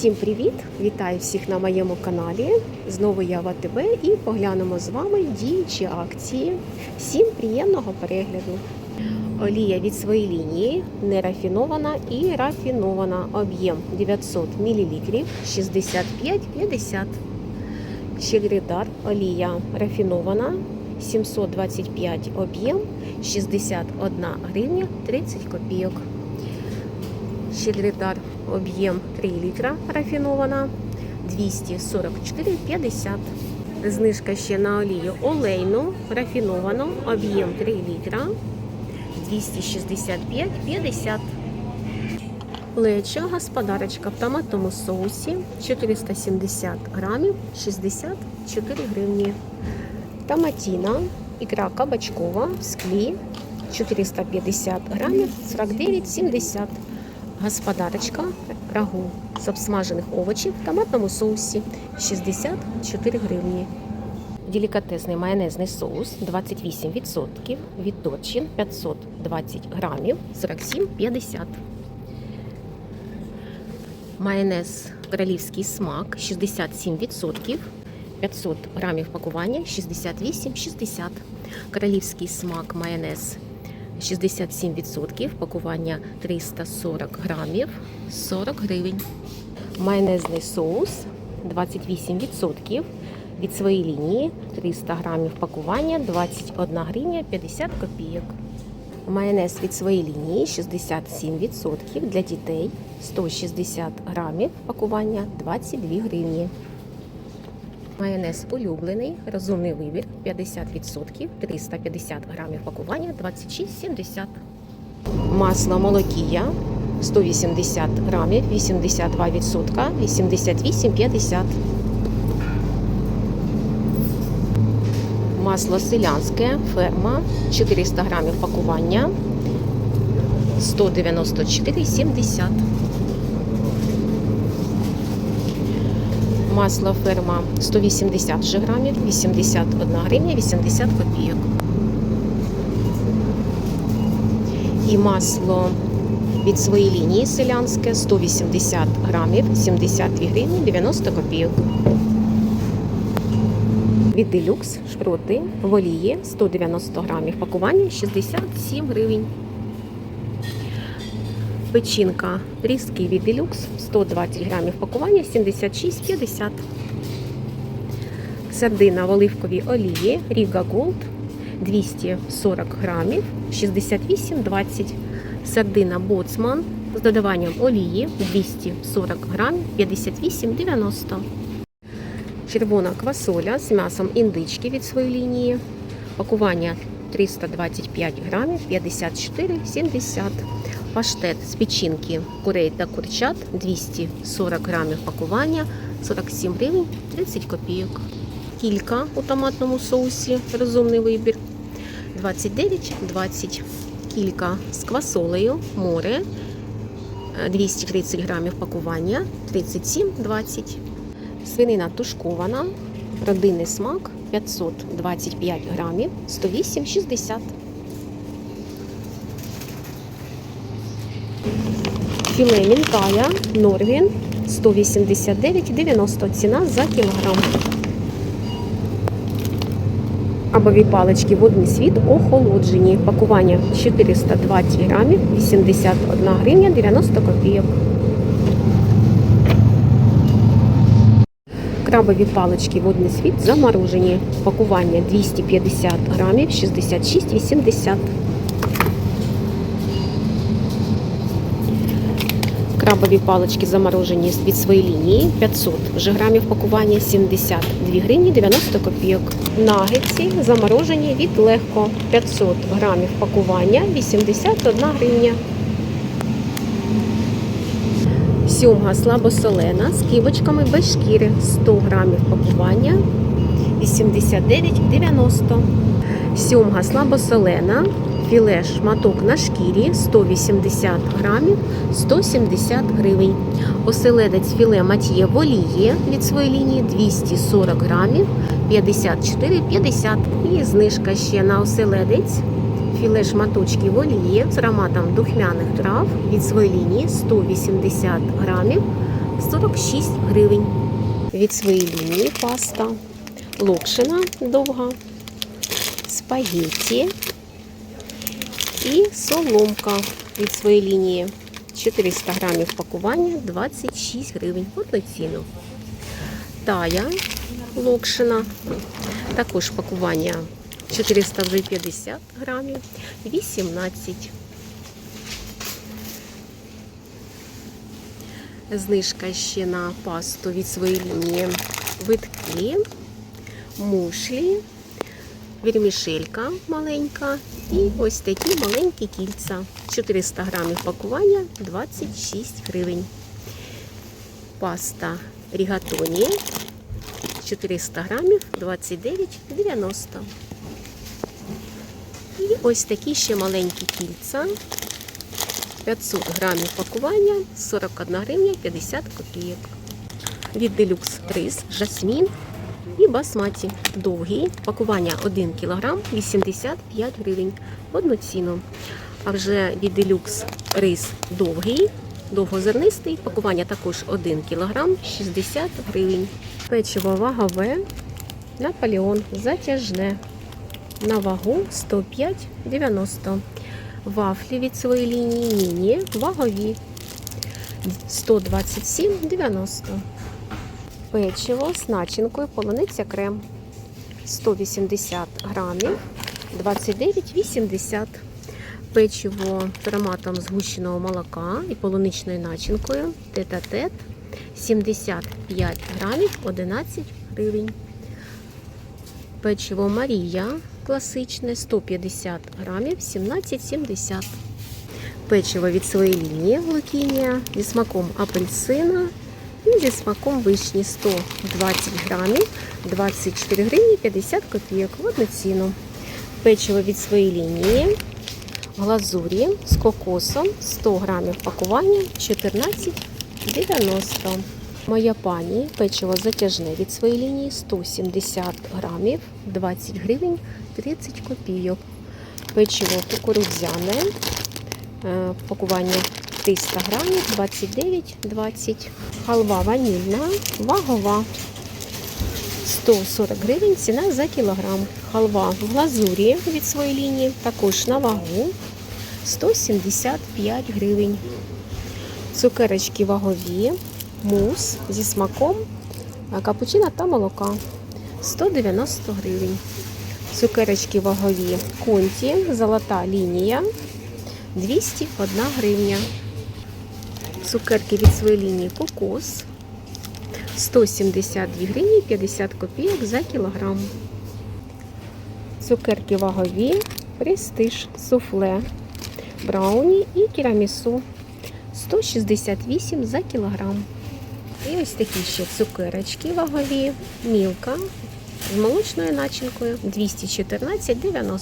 Всім привіт! Вітаю всіх на моєму каналі. Знову я в АТБ і поглянемо з вами діючі акції. Всім приємного перегляду. Олія від своєї лінії нерафінована і рафінована. Об'єм 900 мл 65,50. Щегридар олія рафінована 725 об'єм 61 гривня 30 копійок. Щедритар об'єм 3 літра рафінована 244,50. Знижка ще на олію олейну рафіновану об'єм 3 літра 265,50. Лечо господарочка в томатному соусі 470 грамів 64 гривні. Томатіна, ікра кабачкова в склі 450 грамів 49,70. Господарочка рагу з обсмажених овочів в томатному соусі 64 гривні. Делікатесний майонезний соус 28% від Торчин 520 грамів 47,50. Майонез королівський смак 67%. 500 грамів пакування 68,60. Королівський смак майонез 67%, пакування 340 грамів 40 гривень. Майонезний соус 28% від своєї лінії 300 грамів пакування 21 гривня 50 копійок. Майонез від своєї лінії 67% для дітей 160 грамів пакування 22 гривні. Майонез улюблений, розумний вибір 50%, 350 грамів пакування 26,70. Масло молокія 180 грамів, 82%, 88,50. Масло селянське, ферма 400 грамів пакування 194,70. Масло ферма 180 же грамів, 81 гривня, 80 копійок. І масло від своєї лінії селянське 180 грамів, 72 гривні, 90 копійок. Від делюкс шпроти в олії 190 грамів пакування 67 гривень. Печінка різкий від делюкс 120 грамів пакування 76,50. Сардина в оливковій олії Ріга Голд 240 грамів 68,20. Сардина Боцман з додаванням олії 240 грамів 58,90. Червона квасоля з м'ясом індички від своєї лінії. Пакування 325 грамів 54,70. Паштет з печінки курей та курчат 240 грамів пакування 47 гривень 30 копійок. Кілька у томатному соусі розумний вибір 29,20. Кілька з квасолею море 230 грамів пакування 37,20. Свинина тушкована, родинний смак 525 грамів 108,60. Філе мінкая Норвін 189,90 ціна за кілограм. Абові палички водний світ охолоджені. Пакування 420 грамів, 81 гривня 90 копійок. Крабові палички водний світ заморожені. Пакування 250 грамів, 66,80. Крабові палички заморожені від своєї лінії 500 вже грамів пакування 72 гривні 90 копійок. Нагетсі заморожені від легко 500 грамів пакування 81 гривня. Сьомга слабосолена з кібочками без шкіри 100 грамів пакування 89,90. Сьомга слабосолена філе шматок на шкірі 180 грамів 170 гривень. Оселедець філе матьє в олії від своєї лінії 240 грамів 54,50. І знижка ще на оселедець. Філе шматочки в олії з ароматом духмяних трав від своєї лінії 180 грамів 46 гривень. Від своєї лінії паста. Локшина довга, спагетті і соломка від своєї лінії. 400 грамів пакування 26 гривень. Ціну. Тая локшина. Також пакування 450 грамів 18. Знижка ще на пасту від своєї лінії. Витки, мушлі, вірмішелька маленька і ось такі маленькі кільця. 400 грамів пакування 26 гривень. Паста рігатоні 400 грамів 29,90. І ось такі ще маленькі кільця. 500 грамів пакування 41 гривня 50 копійок. Від делюкс рис, жасмін і басматі. Довгий. Пакування 1 кг 85 гривень ціну. А вже від делюкс рис довгий, довгозернистий. Пакування також 1 кг 60 гривень. Печиво вагове Наполеон затяжне. На вагу 105,90. Вафлі від своєї лінії міні вагові 127,90. Печиво з начинкою полуниця крем 180 грамів 29,80. Печиво з ароматом згущеного молока і полуничною начинкою тет-а-тет 75 грамів 11 гривень. Печиво Марія класичне 150 грамів 17,70. Печиво від своєї лінії Лукінія зі смаком апельсина і зі смаком вишні 120 грамів 24 гривні 50 копійок в одну ціну. Печиво від своєї лінії глазурі з кокосом 100 грамів пакування 14,90. Моя пані печиво затяжне від своєї лінії 170 грамів 20 гривень 30 копійок. Печиво кукурудзяне е, пакування 300 грамів 29,20. Халва ванільна, вагова 140 гривень ціна за кілограм. Халва в глазурі від своєї лінії також на вагу 175 гривень. Цукерочки вагові, мус зі смаком капучино та молока 190 гривень. Цукерочки вагові конті, золота лінія 201 гривня. Цукерки від своєї лінії кокос 172 гривні 50 копійок за кілограм. Цукерки вагові, престиж, суфле, брауні і тірамісу 168 за кілограм. І ось такі ще цукерочки вагові, мілка з молочною начинкою 214,90.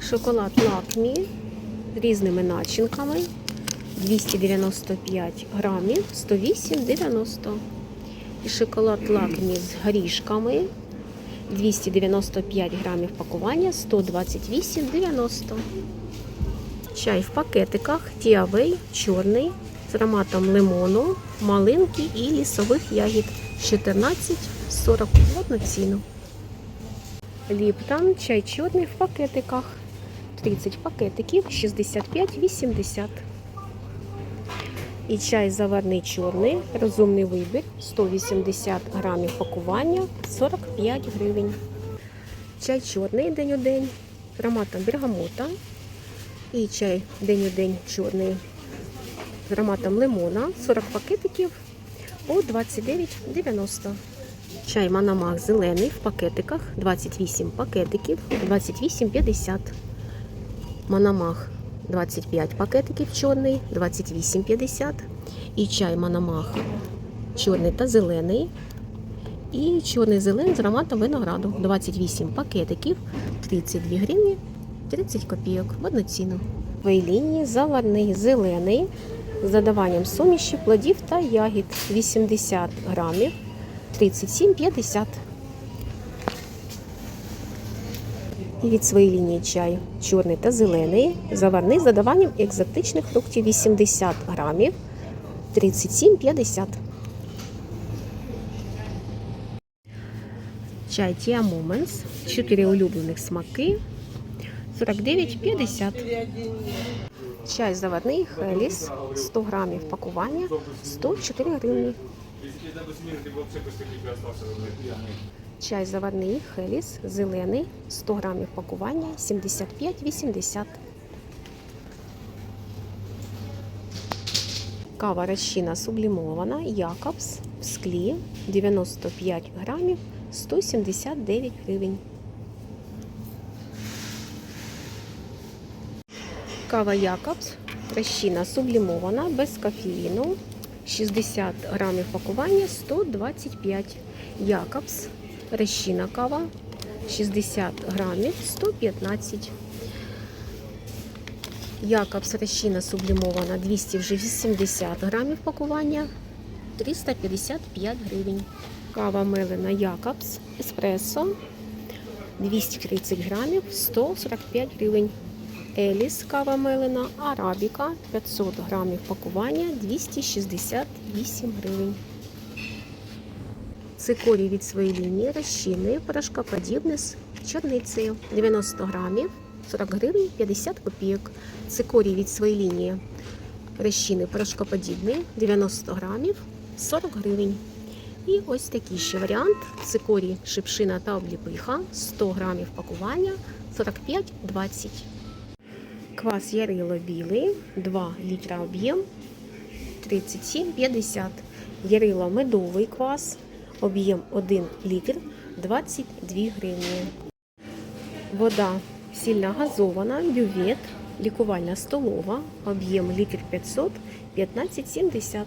Шоколад лакмі з різними начинками 295 грамів 108,90. І шоколад лакмі з горішками 295 грамів пакування 128,90. Чай в пакетиках Тіавей чорний з ароматом лимону, малинки і лісових ягід 14,40 в одну ціну. Ліптон чай чорний в пакетиках 30 пакетиків 65,80. І чай заварний чорний, розумний вибір 180 грамів пакування 45 гривень. Чай чорний день у день ароматом бергамота. І чай день у день чорний з ароматом лимона 40 пакетиків по 29,90. Чай Манамах зелений в пакетиках 28 пакетиків 28,50. Манамах 25 пакетиків чорний 28,50. І чай Манамах чорний та зелений. І чорний зелений з ароматом винограду 28 пакетиків 32 гривні 30 копійок в одну ціну. В лінії заварний зелений з додаванням суміші, плодів та ягід 80 грамів 37,50. І від своєї лінії чай чорний та зелений, заварний з додаванням екзотичних фруктів 80 грамів 37,50. Чай Tia Moments. 4 улюблених смаки. 49,50. Чай заварний Хеліс. 100 грамів пакування. 104 гривні. Чай заварний Хеліс. Зелений. 100 грамів пакування. 75,80. Кава розчина сублімована. Якобс в склі 95 грамів 179 гривень. Кава Якобс. Розчина сублімована без кофеїну. 60 грамів пакування 125. Якобс. Розчина кава 60 грамів 115. Якобс розчина сублімована 280 грамів пакування 355 гривень. Кава мелена Якобс еспресо 230 грамів 145 гривень. Еліс кава мелена Арабіка 500 грамів пакування 268 гривень. Цикорій від своєї лінії розчинний порошкоподібний з чорницею 90 грамів 40 гривень 50 копійок. Цикорій від своєї лінії розчинний порошкоподібний 90 грамів 40 гривень. І ось такий ще варіант. Цикорій, шипшина та обліпиха 100 грамів пакування 45,20. Квас Ярило білий 2 літра об'єм 37,50. Ярило медовий квас об'єм 1 літр 22 гривні. Вода сильно газована, бювет, лікувальна столова, об'єм літр 500 15,70.